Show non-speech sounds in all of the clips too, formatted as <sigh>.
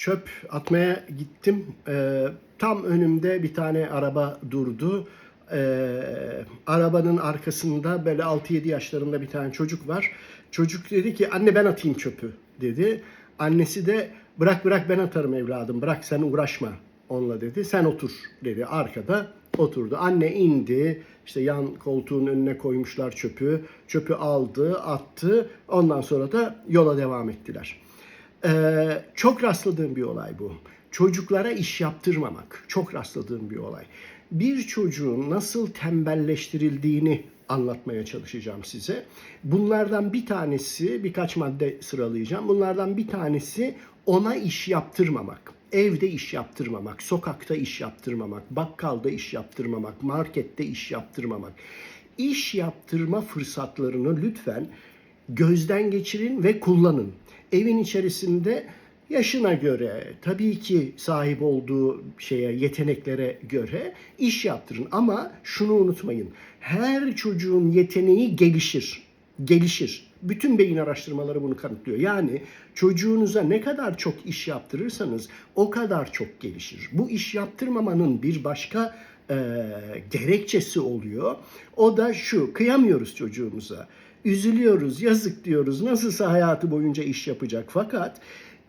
çöp atmaya gittim. Ee, tam önümde bir tane araba durdu. Ee, arabanın arkasında böyle 6-7 yaşlarında bir tane çocuk var. Çocuk dedi ki anne ben atayım çöpü dedi. Annesi de bırak bırak ben atarım evladım bırak sen uğraşma onunla dedi. Sen otur dedi arkada oturdu. Anne indi işte yan koltuğun önüne koymuşlar çöpü. Çöpü aldı attı ondan sonra da yola devam ettiler. Ee, çok rastladığım bir olay bu. Çocuklara iş yaptırmamak. Çok rastladığım bir olay. Bir çocuğun nasıl tembelleştirildiğini anlatmaya çalışacağım size. Bunlardan bir tanesi, birkaç madde sıralayacağım. Bunlardan bir tanesi ona iş yaptırmamak. Evde iş yaptırmamak, sokakta iş yaptırmamak, bakkalda iş yaptırmamak, markette iş yaptırmamak. İş yaptırma fırsatlarını lütfen gözden geçirin ve kullanın. Evin içerisinde yaşına göre, tabii ki sahip olduğu şeye, yeteneklere göre iş yaptırın. Ama şunu unutmayın. Her çocuğun yeteneği gelişir. Gelişir. Bütün beyin araştırmaları bunu kanıtlıyor. Yani çocuğunuza ne kadar çok iş yaptırırsanız o kadar çok gelişir. Bu iş yaptırmamanın bir başka e, gerekçesi oluyor. O da şu, kıyamıyoruz çocuğumuza. Üzülüyoruz, yazık diyoruz. Nasılsa hayatı boyunca iş yapacak. Fakat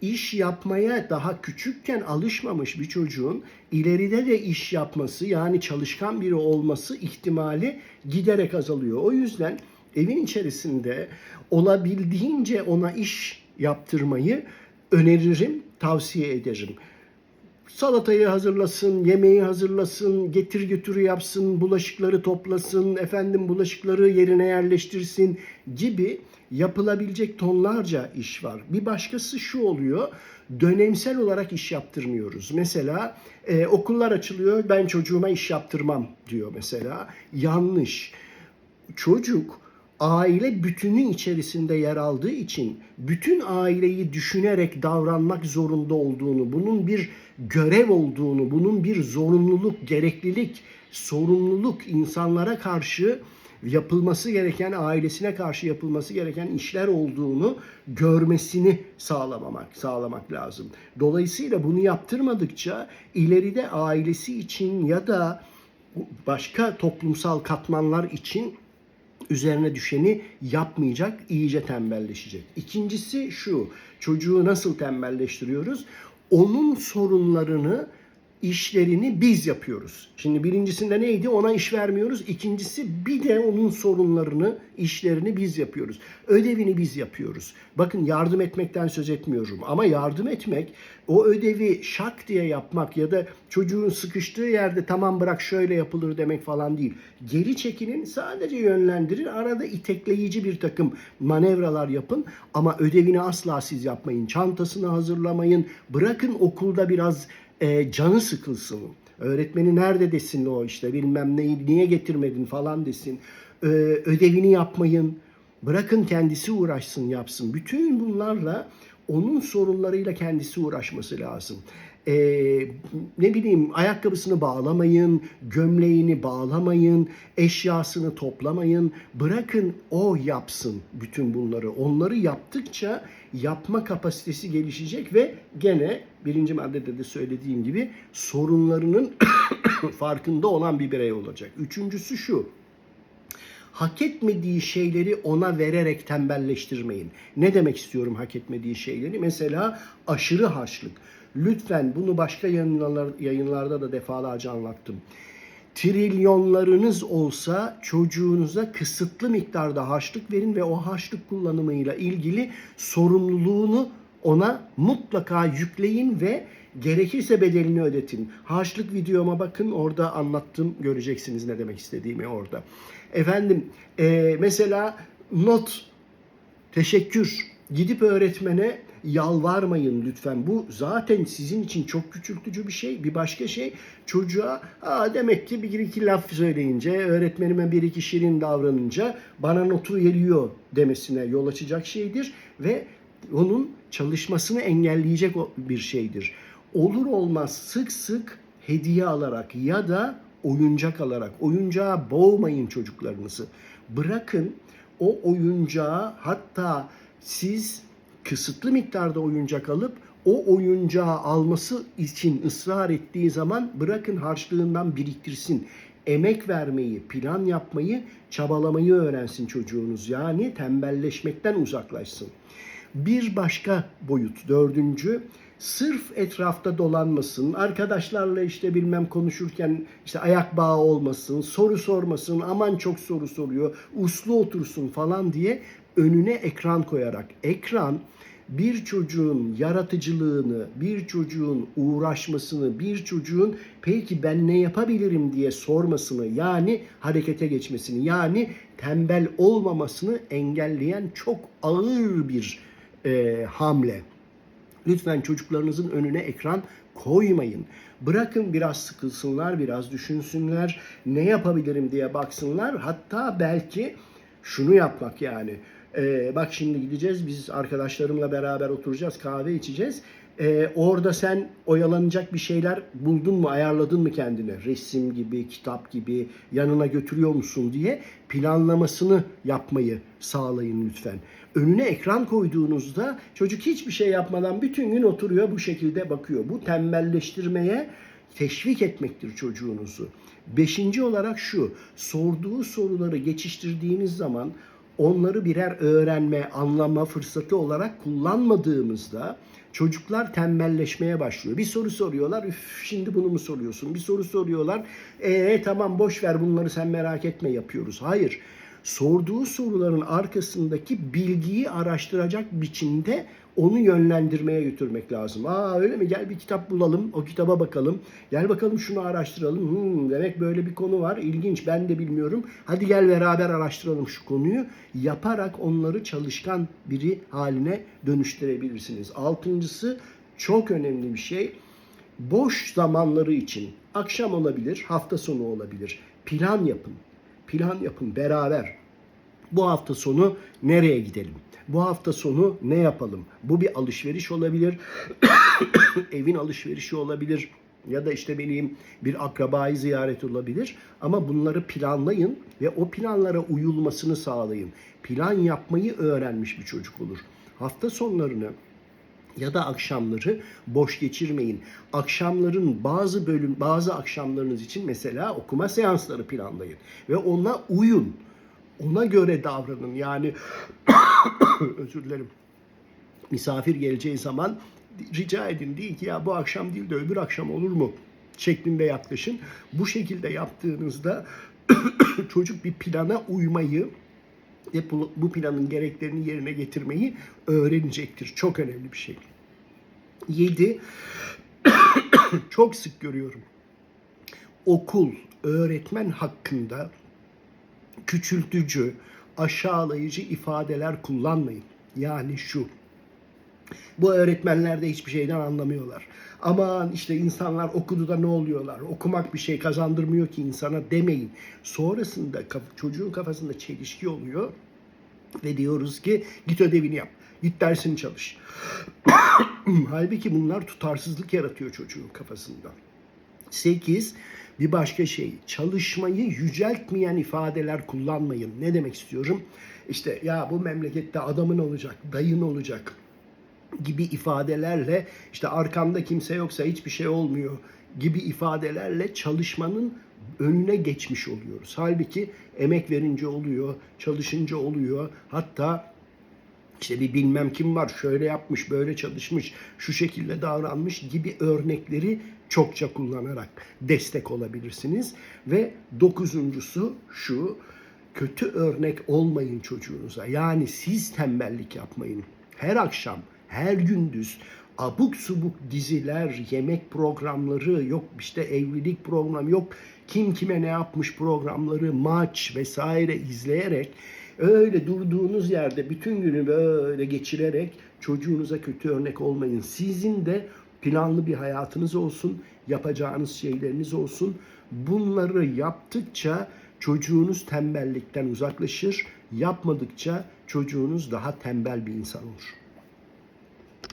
iş yapmaya daha küçükken alışmamış bir çocuğun ileride de iş yapması yani çalışkan biri olması ihtimali giderek azalıyor. O yüzden evin içerisinde olabildiğince ona iş yaptırmayı öneririm, tavsiye ederim salatayı hazırlasın, yemeği hazırlasın, getir götürü yapsın, bulaşıkları toplasın, efendim bulaşıkları yerine yerleştirsin gibi yapılabilecek tonlarca iş var. Bir başkası şu oluyor, dönemsel olarak iş yaptırmıyoruz. Mesela e, okullar açılıyor, ben çocuğuma iş yaptırmam diyor mesela. Yanlış. Çocuk aile bütünü içerisinde yer aldığı için bütün aileyi düşünerek davranmak zorunda olduğunu, bunun bir görev olduğunu, bunun bir zorunluluk, gereklilik, sorumluluk insanlara karşı yapılması gereken, ailesine karşı yapılması gereken işler olduğunu görmesini sağlamamak, sağlamak lazım. Dolayısıyla bunu yaptırmadıkça ileride ailesi için ya da başka toplumsal katmanlar için üzerine düşeni yapmayacak, iyice tembelleşecek. İkincisi şu, çocuğu nasıl tembelleştiriyoruz? Onun sorunlarını, işlerini biz yapıyoruz. Şimdi birincisinde neydi? Ona iş vermiyoruz. İkincisi bir de onun sorunlarını, işlerini biz yapıyoruz. Ödevini biz yapıyoruz. Bakın yardım etmekten söz etmiyorum ama yardım etmek o ödevi şak diye yapmak ya da çocuğun sıkıştığı yerde tamam bırak şöyle yapılır demek falan değil. Geri çekilin, sadece yönlendirin. Arada itekleyici bir takım manevralar yapın ama ödevini asla siz yapmayın. Çantasını hazırlamayın. Bırakın okulda biraz e, canı sıkılsın. Öğretmeni nerede desin o işte bilmem neyi niye getirmedin falan desin. Ee, ödevini yapmayın. Bırakın kendisi uğraşsın yapsın. Bütün bunlarla onun sorunlarıyla kendisi uğraşması lazım. Ee, ne bileyim ayakkabısını bağlamayın, gömleğini bağlamayın, eşyasını toplamayın. Bırakın o yapsın bütün bunları. Onları yaptıkça yapma kapasitesi gelişecek ve gene birinci maddede de söylediğim gibi sorunlarının <coughs> farkında olan bir birey olacak. Üçüncüsü şu. Hak etmediği şeyleri ona vererek tembelleştirmeyin. Ne demek istiyorum hak etmediği şeyleri? Mesela aşırı harçlık. Lütfen bunu başka yayınlar, yayınlarda da defalarca anlattım. Trilyonlarınız olsa çocuğunuza kısıtlı miktarda harçlık verin ve o harçlık kullanımıyla ilgili sorumluluğunu ona mutlaka yükleyin ve gerekirse bedelini ödetin. Harçlık videoma bakın orada anlattım göreceksiniz ne demek istediğimi orada. Efendim e, mesela not teşekkür gidip öğretmene yalvarmayın lütfen. Bu zaten sizin için çok küçültücü bir şey. Bir başka şey çocuğa Aa, demek ki bir iki laf söyleyince, öğretmenime bir iki şirin davranınca bana notu veriyor demesine yol açacak şeydir. Ve onun çalışmasını engelleyecek bir şeydir. Olur olmaz sık sık hediye alarak ya da oyuncak alarak oyuncağa boğmayın çocuklarınızı. Bırakın o oyuncağı hatta siz kısıtlı miktarda oyuncak alıp o oyuncağı alması için ısrar ettiği zaman bırakın harçlığından biriktirsin. Emek vermeyi, plan yapmayı, çabalamayı öğrensin çocuğunuz. Yani tembelleşmekten uzaklaşsın. Bir başka boyut, dördüncü, sırf etrafta dolanmasın, arkadaşlarla işte bilmem konuşurken işte ayak bağı olmasın, soru sormasın, aman çok soru soruyor, uslu otursun falan diye önüne ekran koyarak. Ekran bir çocuğun yaratıcılığını, bir çocuğun uğraşmasını, bir çocuğun peki ben ne yapabilirim diye sormasını yani harekete geçmesini yani tembel olmamasını engelleyen çok ağır bir e, hamle. Lütfen çocuklarınızın önüne ekran koymayın. Bırakın biraz sıkılsınlar, biraz düşünsünler, ne yapabilirim diye baksınlar. Hatta belki şunu yapmak yani. Ee, bak şimdi gideceğiz, biz arkadaşlarımla beraber oturacağız, kahve içeceğiz. Ee, orada sen oyalanacak bir şeyler buldun mu, ayarladın mı kendine? Resim gibi, kitap gibi yanına götürüyor musun diye planlamasını yapmayı sağlayın lütfen. Önüne ekran koyduğunuzda çocuk hiçbir şey yapmadan bütün gün oturuyor bu şekilde bakıyor. Bu tembelleştirmeye teşvik etmektir çocuğunuzu. Beşinci olarak şu, sorduğu soruları geçiştirdiğimiz zaman onları birer öğrenme, anlama fırsatı olarak kullanmadığımızda çocuklar tembelleşmeye başlıyor. Bir soru soruyorlar, üf şimdi bunu mu soruyorsun? Bir soru soruyorlar, ee tamam boş ver bunları sen merak etme yapıyoruz. Hayır, sorduğu soruların arkasındaki bilgiyi araştıracak biçimde onu yönlendirmeye götürmek lazım. Aa öyle mi? Gel bir kitap bulalım, o kitaba bakalım. Gel bakalım şunu araştıralım. Hmm, demek böyle bir konu var. İlginç, ben de bilmiyorum. Hadi gel beraber araştıralım şu konuyu. Yaparak onları çalışkan biri haline dönüştürebilirsiniz. Altıncısı çok önemli bir şey. Boş zamanları için akşam olabilir, hafta sonu olabilir. Plan yapın. Plan yapın beraber. Bu hafta sonu nereye gidelim? Bu hafta sonu ne yapalım? Bu bir alışveriş olabilir. <coughs> Evin alışverişi olabilir. Ya da işte bileyim bir akrabayı ziyaret olabilir. Ama bunları planlayın ve o planlara uyulmasını sağlayın. Plan yapmayı öğrenmiş bir çocuk olur. Hafta sonlarını ya da akşamları boş geçirmeyin. Akşamların bazı bölüm bazı akşamlarınız için mesela okuma seansları planlayın ve ona uyun. Ona göre davranın. Yani <coughs> özür dilerim. Misafir geleceği zaman rica edin değil ki ya bu akşam değil de öbür akşam olur mu? şeklinde yaklaşın. Bu şekilde yaptığınızda <coughs> çocuk bir plana uymayı ve bu bu planın gereklerini yerine getirmeyi öğrenecektir. Çok önemli bir şey. 7. <coughs> Çok sık görüyorum. Okul, öğretmen hakkında küçültücü, aşağılayıcı ifadeler kullanmayın. Yani şu. Bu öğretmenler de hiçbir şeyden anlamıyorlar. Aman işte insanlar okudu da ne oluyorlar? Okumak bir şey kazandırmıyor ki insana demeyin. Sonrasında çocuğun kafasında çelişki oluyor ve diyoruz ki git ödevini yap. Git dersini çalış. <coughs> Halbuki bunlar tutarsızlık yaratıyor çocuğun kafasında. 8. Bir başka şey, çalışmayı yüceltmeyen ifadeler kullanmayın. Ne demek istiyorum? İşte ya bu memlekette adamın olacak, dayın olacak gibi ifadelerle işte arkamda kimse yoksa hiçbir şey olmuyor gibi ifadelerle çalışmanın önüne geçmiş oluyoruz. Halbuki emek verince oluyor, çalışınca oluyor. Hatta işte bir bilmem kim var şöyle yapmış, böyle çalışmış, şu şekilde davranmış gibi örnekleri çokça kullanarak destek olabilirsiniz. Ve dokuzuncusu şu, kötü örnek olmayın çocuğunuza. Yani siz tembellik yapmayın. Her akşam, her gündüz abuk subuk diziler, yemek programları, yok işte evlilik programı, yok kim kime ne yapmış programları, maç vesaire izleyerek öyle durduğunuz yerde bütün günü böyle geçirerek çocuğunuza kötü örnek olmayın. Sizin de planlı bir hayatınız olsun, yapacağınız şeyleriniz olsun. Bunları yaptıkça çocuğunuz tembellikten uzaklaşır, yapmadıkça çocuğunuz daha tembel bir insan olur.